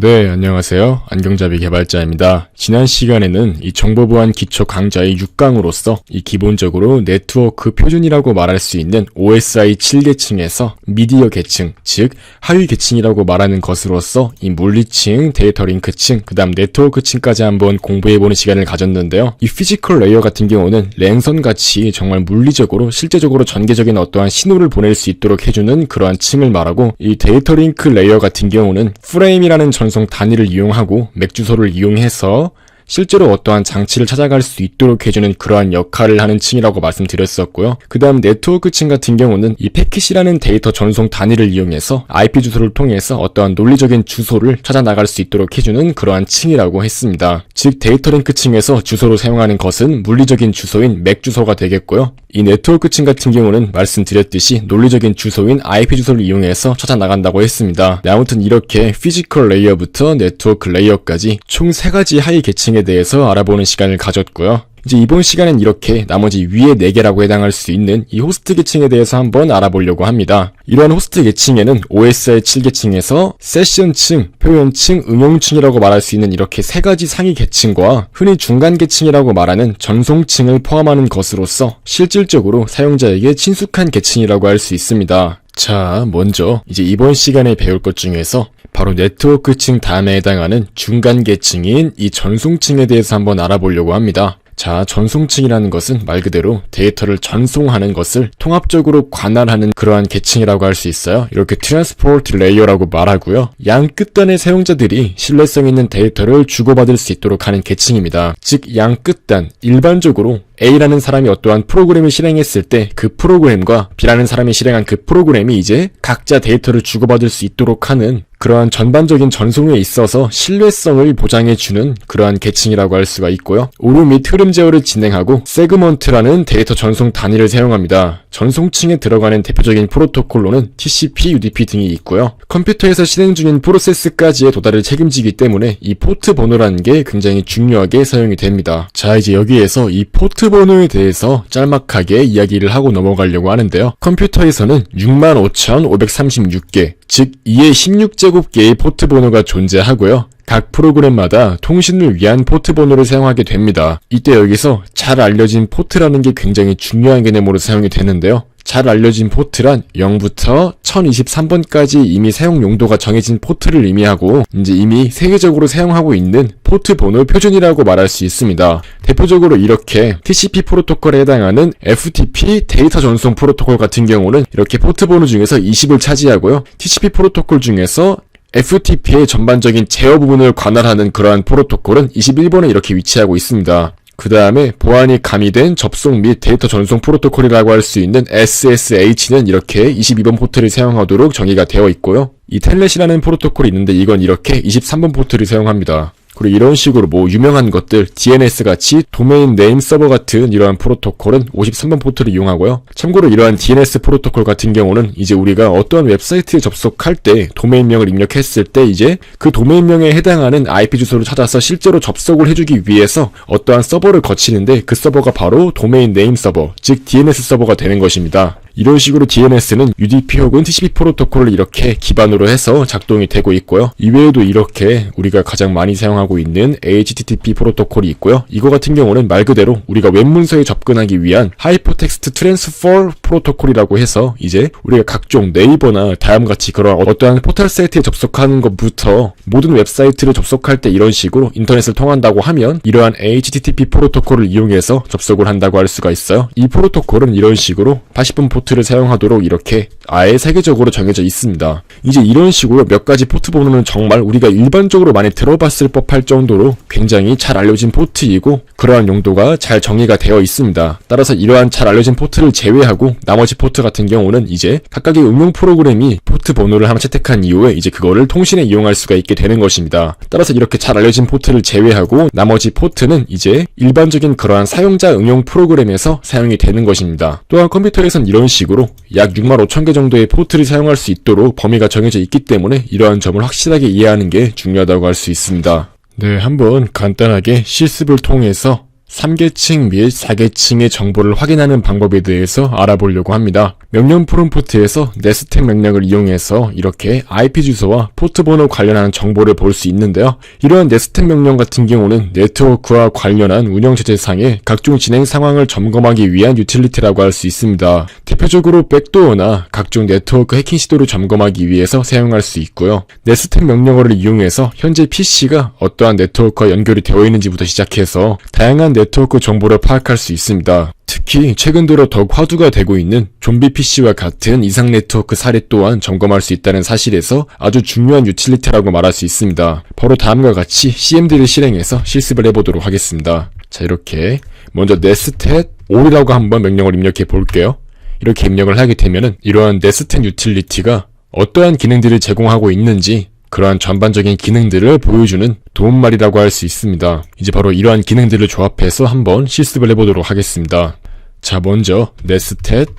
네, 안녕하세요. 안경잡이 개발자입니다. 지난 시간에는 이 정보보안 기초 강좌의 6강으로서 이 기본적으로 네트워크 표준이라고 말할 수 있는 OSI 7계층에서 미디어 계층, 즉 하위 계층이라고 말하는 것으로서 이 물리층, 데이터 링크층, 그 다음 네트워크층까지 한번 공부해보는 시간을 가졌는데요. 이 피지컬 레이어 같은 경우는 랜선 같이 정말 물리적으로 실제적으로 전개적인 어떠한 신호를 보낼 수 있도록 해주는 그러한 층을 말하고 이 데이터 링크 레이어 같은 경우는 프레임이라는 전송 단위를 이용하고 맥 주소를 이용해서 실제로 어떠한 장치를 찾아갈 수 있도록 해주는 그러한 역할을 하는 층이라고 말씀드렸었고요. 그 다음 네트워크 층 같은 경우는 이 패킷이라는 데이터 전송 단위를 이용해서 IP 주소를 통해서 어떠한 논리적인 주소를 찾아 나갈 수 있도록 해주는 그러한 층이라고 했습니다. 즉 데이터 링크 층에서 주소로 사용하는 것은 물리적인 주소인 맥 주소가 되겠고요. 이 네트워크 층 같은 경우는 말씀드렸듯이 논리적인 주소인 IP 주소를 이용해서 찾아 나간다고 했습니다. 네, 아무튼 이렇게 피지컬 레이어부터 네트워크 레이어까지 총세 가지 하위 계층 에 대해서 알아보는 시간을 가졌고요. 이제 이번 시간엔 이렇게 나머지 위에 4개라고 해당할 수 있는 이 호스트 계층에 대해서 한번 알아보려고 합니다. 이러한 호스트 계층에는 OSI 7계층에서 세션층, 표현층, 응용층이라고 말할 수 있는 이렇게 세 가지 상위 계층과 흔히 중간 계층이라고 말하는 전송층을 포함하는 것으로서 실질적으로 사용자에게 친숙한 계층이라고 할 수 있습니다. 자, 먼저 이제 이번 시간에 배울 것 중에서 바로 네트워크층 다음에 해당하는 중간 계층인 이 전송층에 대해서 한번 알아보려고 합니다. 자, 전송층이라는 것은 말 그대로 데이터를 전송하는 것을 통합적으로 관할하는 그러한 계층이라고 할 수 있어요. 이렇게 트랜스포트 레이어라고 말하고요. 양 끝단의 사용자들이 신뢰성 있는 데이터를 주고받을 수 있도록 하는 계층입니다. 즉, 양 끝단, 일반적으로 A라는 사람이 어떠한 프로그램을 실행했을 때 그 프로그램과 B라는 사람이 실행한 그 프로그램이 이제 각자 데이터를 주고받을 수 있도록 하는 그러한 전반적인 전송에 있어서 신뢰성을 보장해주는 그러한 계층이라고 할 수가 있고요. 오류 및 흐름 제어를 진행하고 세그먼트라는 데이터 전송 단위를 사용합니다. 전송층에 들어가는 대표적인 프로토콜로는 TCP, UDP 등이 있고요. 컴퓨터에서 실행 중인 프로세스까지의 도달을 책임지기 때문에 이 포트 번호라는 게 굉장히 중요하게 사용이 됩니다. 자, 이제 여기에서 이 포트 번호에 대해서 짤막하게 이야기를 하고 넘어가려고 하는데요. 컴퓨터에서는 65,536개, 즉 2의 16제 곱개의 포트 번호가 존재하고요. 각 프로그램마다 통신을 위한 포트 번호를 사용하게 됩니다. 이때 여기서 잘 알려진 포트라는 게 굉장히 중요한 개념으로 사용이 되는데요. 잘 알려진 포트란 0부터 1023번까지 이미 사용 용도가 정해진 포트를 의미하고 이제 이미 세계적으로 사용하고 있는 포트 번호 표준이라고 말할 수 있습니다. 대표적으로 이렇게 TCP 프로토콜에 해당하는 FTP 데이터 전송 프로토콜 같은 경우는 이렇게 포트 번호 중에서 20을 차지하고요. TCP 프로토콜 중에서 FTP의 전반적인 제어 부분을 관할하는 그러한 프로토콜은 21번에 이렇게 위치하고 있습니다. 그 다음에 보안이 가미된 접속 및 데이터 전송 프로토콜이라고 할 수 있는 SSH는 이렇게 22번 포트를 사용하도록 정의가 되어 있고요. 이 텔넷이라는 프로토콜이 있는데 이건 이렇게 23번 포트를 사용합니다. 그리고 이런 식으로 뭐 유명한 것들 DNS 같이 도메인 네임 서버 같은 이러한 프로토콜은 53번 포트를 이용하고요. 참고로 이러한 DNS 프로토콜 같은 경우는 이제 우리가 어떠한 웹사이트에 접속할 때 도메인명을 입력했을 때 이제 그 도메인명에 해당하는 IP 주소를 찾아서 실제로 접속을 해주기 위해서 어떠한 서버를 거치는데 그 서버가 바로 도메인 네임 서버, 즉 DNS 서버가 되는 것입니다. 이런 식으로 DNS는 UDP 혹은 TCP 프로토콜을 이렇게 기반으로 해서 작동이 되고 있고요. 이외에도 이렇게 우리가 가장 많이 사용하고 있는 HTTP 프로토콜이 있고요. 이거 같은 경우는 말 그대로 우리가 웹 문서에 접근하기 위한 하이퍼텍스트 트랜스퍼 프로토콜이라고 해서 이제 우리가 각종 네이버나 다음같이 그런 어떠한 포털 사이트에 접속하는 것부터 모든 웹사이트를 접속할 때 이런 식으로 인터넷을 통한다고 하면 이러한 HTTP 프로토콜을 이용해서 접속을 한다고 할 수가 있어요. 이 프로토콜은 이런 식으로 80분 포트 포트를 사용하도록 이렇게 아예 세계적으로 정해져 있습니다. 이제 이런 식으로 몇 가지 포트 번호는 정말 우리가 일반적으로 많이 들어봤을 법할 정도로 굉장히 잘 알려진 포트이고 그러한 용도가 잘 정의가 되어 있습니다. 따라서 이러한 잘 알려진 포트를 제외하고 나머지 포트 같은 경우는 이제 각각의 응용 프로그램이 포트 번호를 하나 채택한 이후에 이제 그거를 통신에 이용할 수가 있게 되는 것입니다. 따라서 이렇게 잘 알려진 포트를 제외하고 나머지 포트는 이제 일반적인 그러한 사용자 응용 프로그램에서 사용이 되는 것입니다. 또한 컴퓨터에선 이런 식으로 약 6만 5천 개 정도의 포트를 사용할 수 있도록 범위가 정해져 있기 때문에 이러한 점을 확실하게 이해하는 게 중요하다고 할 수 있습니다. 네, 한번 간단하게 실습을 통해서 3계층 및 4계층의 정보를 확인하는 방법에 대해서 알아보려고 합니다. 명령 프롬프트에서 네스텍 명령을 이용해서 이렇게 IP 주소와 포트 번호 관련한 정보를 볼 수 있는데요. 이러한 네스텍 명령 같은 경우는 네트워크와 관련한 운영체제상의 각종 진행 상황을 점검하기 위한 유틸리티라고 할 수 있습니다. 대표적으로 백도어나 각종 네트워크 해킹 시도를 점검하기 위해서 사용할 수 있고요. 네스텍 명령어를 이용해서 현재 PC가 어떠한 네트워크와 연결이 되어 있는지부터 시작해서 다양한 네트워크 정보를 파악할 수 있습니다. 특히 최근 들어 더욱 화두가 되고 있는 좀비 PC와 같은 이상 네트워크 사례 또한 점검할 수 있다는 사실에서 아주 중요한 유틸리티라고 말할 수 있습니다. 바로 다음과 같이 CMD를 실행해서 실습을 해보도록 하겠습니다. 자 이렇게 먼저 nested all이라고 한번 명령을 입력해 볼게요. 이렇게 입력을 하게 되면은 이러한 nested 유틸리티가 어떠한 기능들을 제공하고 있는지 그러한 전반적인 기능들을 보여주는 도움말이라고 할 수 있습니다. 이제 바로 이러한 기능들을 조합해서 한번 실습을 해보도록 하겠습니다. 자, 먼저 nested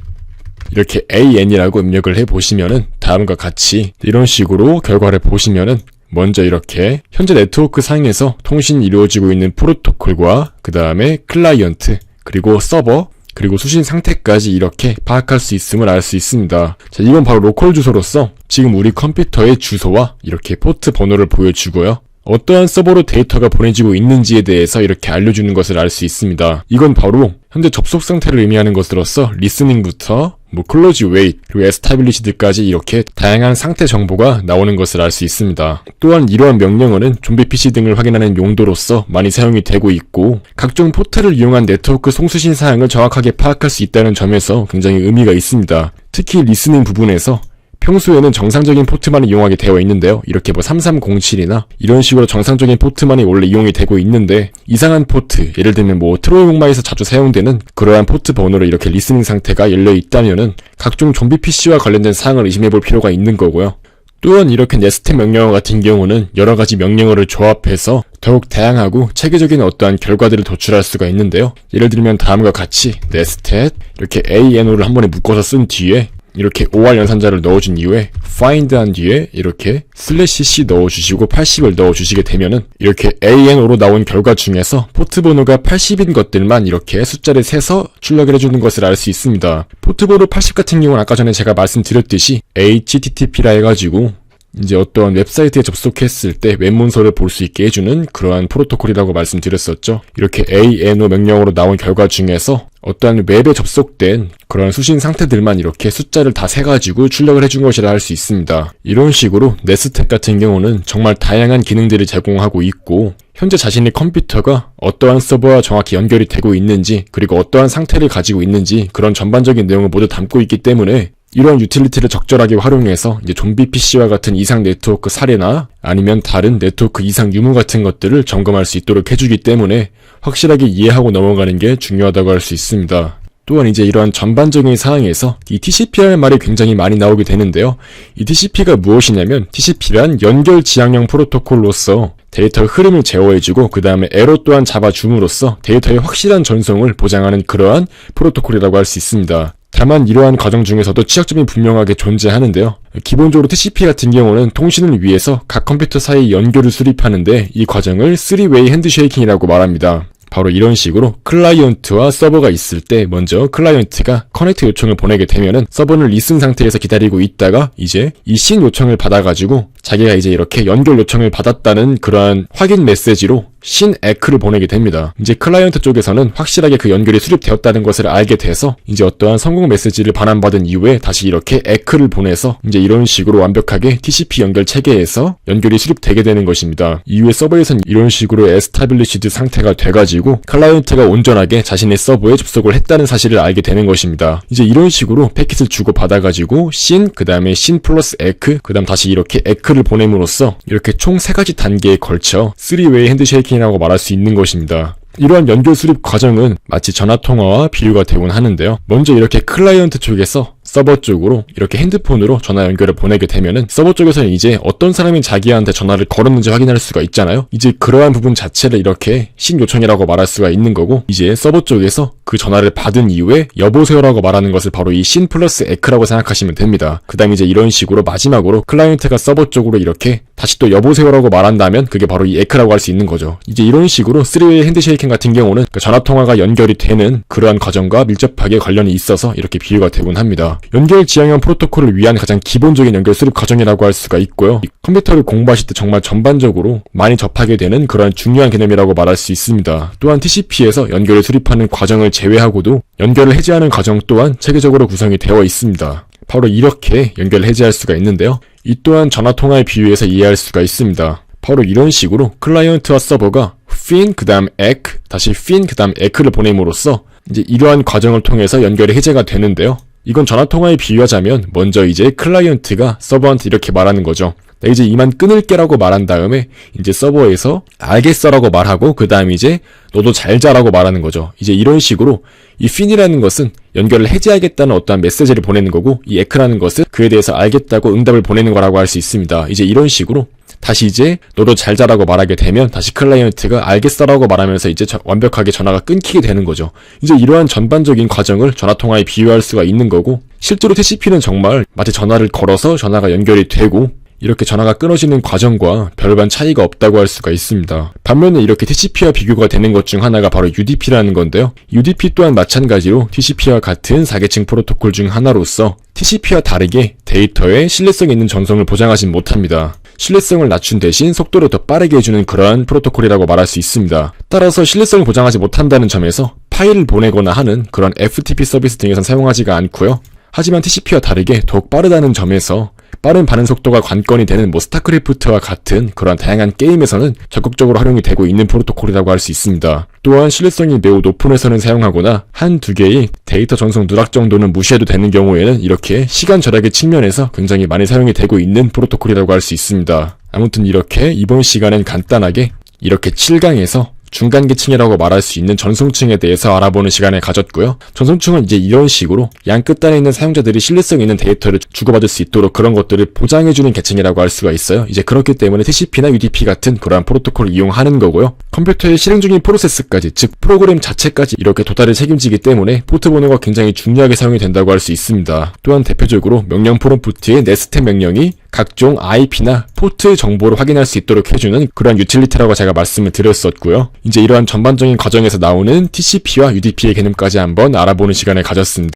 이렇게 an이라고 입력을 해보시면은 다음과 같이 이런 식으로 결과를 보시면은 먼저 이렇게 현재 네트워크 상에서 통신이 이루어지고 있는 프로토콜과 그 다음에 클라이언트 그리고 서버 그리고 수신 상태까지 이렇게 파악할 수 있음을 알 수 있습니다. 자, 이건 바로 로컬 주소로서 지금 우리 컴퓨터의 주소와 이렇게 포트 번호를 보여주고요. 어떠한 서버로 데이터가 보내지고 있는지에 대해서 이렇게 알려주는 것을 알 수 있습니다. 이건 바로 현재 접속 상태를 의미하는 것으로서 리스닝부터 뭐 클로즈 웨이트 그리고 에스타빌리시드까지 이렇게 다양한 상태 정보가 나오는 것을 알 수 있습니다. 또한 이러한 명령어는 좀비 PC 등을 확인하는 용도로서 많이 사용이 되고 있고 각종 포트를 이용한 네트워크 송수신 사항을 정확하게 파악할 수 있다는 점에서 굉장히 의미가 있습니다. 특히 리스닝 부분에서 평소에는 정상적인 포트만을 이용하게 되어 있는데요. 이렇게 뭐 3307이나 이런 식으로 정상적인 포트만이 원래 이용이 되고 있는데 이상한 포트, 예를 들면 뭐 트로이 목마에서 자주 사용되는 그러한 포트 번호로 이렇게 리스닝 상태가 열려 있다면은 각종 좀비 PC와 관련된 사항을 의심해 볼 필요가 있는 거고요. 또한 이렇게 네스트 명령어 같은 경우는 여러 가지 명령어를 조합해서 더욱 다양하고 체계적인 어떠한 결과들을 도출할 수가 있는데요. 예를 들면 다음과 같이 nested 이렇게 ano를 한 번에 묶어서 쓴 뒤에 이렇게 OR 연산자를 넣어준 이후에 find 한 뒤에 이렇게 슬래시 c 넣어주시고 80을 넣어주시게 되면은 이렇게 ANO로 나온 결과 중에서 포트 번호가 80인 것들만 이렇게 숫자를 세서 출력을 해주는 것을 알 수 있습니다. 포트 번호 80 같은 경우는 아까 전에 제가 말씀드렸듯이 HTTP라 해가지고 이제 어떠한 웹사이트에 접속했을 때 웹문서를 볼 수 있게 해주는 그러한 프로토콜이라고 말씀드렸었죠. 이렇게 ANO 명령으로 나온 결과 중에서 어떠한 웹에 접속된 그런 수신 상태들만 이렇게 숫자를 다 세가지고 출력을 해준 것이라 할 수 있습니다. 이런 식으로 네스텍 같은 경우는 정말 다양한 기능들을 제공하고 있고 현재 자신의 컴퓨터가 어떠한 서버와 정확히 연결이 되고 있는지 그리고 어떠한 상태를 가지고 있는지 그런 전반적인 내용을 모두 담고 있기 때문에 이러한 유틸리티를 적절하게 활용해서 이제 좀비 PC와 같은 이상 네트워크 사례나 아니면 다른 네트워크 이상 유무 같은 것들을 점검할 수 있도록 해주기 때문에 확실하게 이해하고 넘어가는 게 중요하다고 할 수 있습니다. 또한 이제 이러한 전반적인 사항에서 이 TCP라는 말이 굉장히 많이 나오게 되는데요. 이 TCP가 무엇이냐면 TCP란 연결 지향형 프로토콜로서 데이터 흐름을 제어해주고 그 다음에 에러 또한 잡아줌으로써 데이터의 확실한 전송을 보장하는 그러한 프로토콜이라고 할 수 있습니다. 다만 이러한 과정 중에서도 취약점이 분명하게 존재하는데요. 기본적으로 TCP 같은 경우는 통신을 위해서 각 컴퓨터 사이 연결을 수립하는데 이 과정을 3웨이 핸드쉐이킹이라고 말합니다. 바로 이런 식으로 클라이언트와 서버가 있을 때 먼저 클라이언트가 커넥트 요청을 보내게 되면은 서버는 리슨 상태에서 기다리고 있다가 이제 이 신 요청을 받아가지고 자기가 이제 이렇게 연결 요청을 받았다는 그러한 확인 메시지로 신 에크를 보내게 됩니다. 이제 클라이언트 쪽에서는 확실하게 그 연결이 수립되었다는 것을 알게 돼서 이제 어떠한 성공 메시지를 반환받은 이후에 다시 이렇게 에크를 보내서 이제 이런 식으로 완벽하게 TCP 연결 체계에서 연결이 수립되게 되는 것입니다. 이후에 서버에선 이런 식으로 에스타빌리시드 상태가 돼가지고 클라이언트가 온전하게 자신의 서버에 접속을 했다는 사실을 알게 되는 것입니다. 이제 이런 식으로 패킷을 주고 받아가지고 신, 그 다음에 신 플러스 에크, 그 다음 다시 이렇게 에크를 보냄으로써 이렇게 총세 가지 단계에 걸쳐 3웨이 핸드쉐이 킹이라고 말할 수 있는 것입니다. 이러한 연결 수립 과정은 마치 전화 통화와 비교가 되곤 하는데요. 먼저 이렇게 클라이언트 쪽에서 서버 쪽으로 이렇게 핸드폰으로 전화 연결을 보내게 되면은 서버 쪽에서는 이제 어떤 사람이 자기한테 전화를 걸었는지 확인할 수가 있잖아요. 이제 그러한 부분 자체를 이렇게 신 요청이라고 말할 수가 있는 거고 이제 서버 쪽에서 그 전화를 받은 이후에 여보세요라고 말하는 것을 바로 이 신 플러스 에크라고 생각하시면 됩니다. 그 다음 이제 이런 식으로 마지막으로 클라이언트가 서버 쪽으로 이렇게 다시 또 여보세요라고 말한다면 그게 바로 이 에크라고 할 수 있는 거죠. 이제 이런 식으로 3웨이 핸드쉐이킹 같은 경우는 그 전화 통화가 연결이 되는 그러한 과정과 밀접하게 관련이 있어서 이렇게 비유가 되곤 합니다. 연결 지향형 프로토콜을 위한 가장 기본적인 연결 수립 과정이라고 할 수가 있고요. 이 컴퓨터를 공부하실 때 정말 전반적으로 많이 접하게 되는 그런 중요한 개념이라고 말할 수 있습니다. 또한 TCP에서 연결을 수립하는 과정을 제외하고도 연결을 해제하는 과정 또한 체계적으로 구성이 되어 있습니다. 바로 이렇게 연결을 해제할 수가 있는데요. 이 또한 전화 통화에 비유해서 이해할 수가 있습니다. 바로 이런 식으로 클라이언트와 서버가 fin 그 다음 ec 다시 fin 그 다음 ec를 보냄으로써 이제 이러한 과정을 통해서 연결이 해제가 되는데요. 이건 전화 통화에 비유하자면 먼저 이제 클라이언트가 서버한테 이렇게 말하는 거죠. 나 이제 이만 끊을게라고 말한 다음에 이제 서버에서 알겠어라고 말하고 그 다음 이제 너도 잘 자라고 말하는 거죠. 이제 이런 식으로 이 fin이라는 것은 연결을 해제하겠다는 어떠한 메시지를 보내는 거고 이 ec라는 것은 그에 대해서 알겠다고 응답을 보내는 거라고 할 수 있습니다. 이제 이런 식으로 다시 이제 너도 잘 자라고 말하게 되면 다시 클라이언트가 알겠어라고 말하면서 이제 저- 완벽하게 전화가 끊기게 되는 거죠. 이제 이러한 전반적인 과정을 전화 통화에 비유할 수가 있는 거고 실제로 TCP는 정말 마치 전화를 걸어서 전화가 연결이 되고 이렇게 전화가 끊어지는 과정과 별반 차이가 없다고 할 수가 있습니다. 반면에 이렇게 TCP와 비교가 되는 것 중 하나가 바로 UDP라는 건데요. UDP 또한 마찬가지로 TCP와 같은 4계층 프로토콜 중 하나로서 TCP와 다르게 데이터에 신뢰성 있는 전송을 보장하진 못합니다. 신뢰성을 낮춘 대신 속도를 더 빠르게 해주는 그러한 프로토콜이라고 말할 수 있습니다. 따라서 신뢰성을 보장하지 못한다는 점에서 파일을 보내거나 하는 그런 FTP 서비스 등에선 사용하지가 않고요. 하지만 TCP와 다르게 더욱 빠르다는 점에서 빠른 반응 속도가 관건이 되는 뭐 스타크래프트와 같은 그런 다양한 게임에서는 적극적으로 활용이 되고 있는 프로토콜이라고 할 수 있습니다. 또한 신뢰성이 매우 높은 회선을 사용하거나 한 두 개의 데이터 전송 누락 정도는 무시해도 되는 경우에는 이렇게 시간 절약의 측면에서 굉장히 많이 사용이 되고 있는 프로토콜이라고 할 수 있습니다. 아무튼 이렇게 이번 시간엔 간단하게 이렇게 7강에서 중간 계층이라고 말할 수 있는 전송층에 대해서 알아보는 시간을 가졌고요. 전송층은 이제 이런 식으로 양 끝단에 있는 사용자들이 신뢰성 있는 데이터를 주고받을 수 있도록 그런 것들을 보장해주는 계층이라고 할 수가 있어요. 이제 그렇기 때문에 TCP나 UDP 같은 그러한 프로토콜을 이용하는 거고요. 컴퓨터의 실행 중인 프로세스까지, 즉 프로그램 자체까지 이렇게 도달을 책임지기 때문에 포트 번호가 굉장히 중요하게 사용이 된다고 할 수 있습니다. 또한 대표적으로 명령 프롬프트의 네스트 명령이 각종 IP나 포트 정보를 확인할 수 있도록 해주는 그러한 유틸리티라고 제가 말씀을 드렸었고요. 이제 이러한 전반적인 과정에서 나오는 TCP와 UDP의 개념까지 한번 알아보는 시간을 가졌습니다.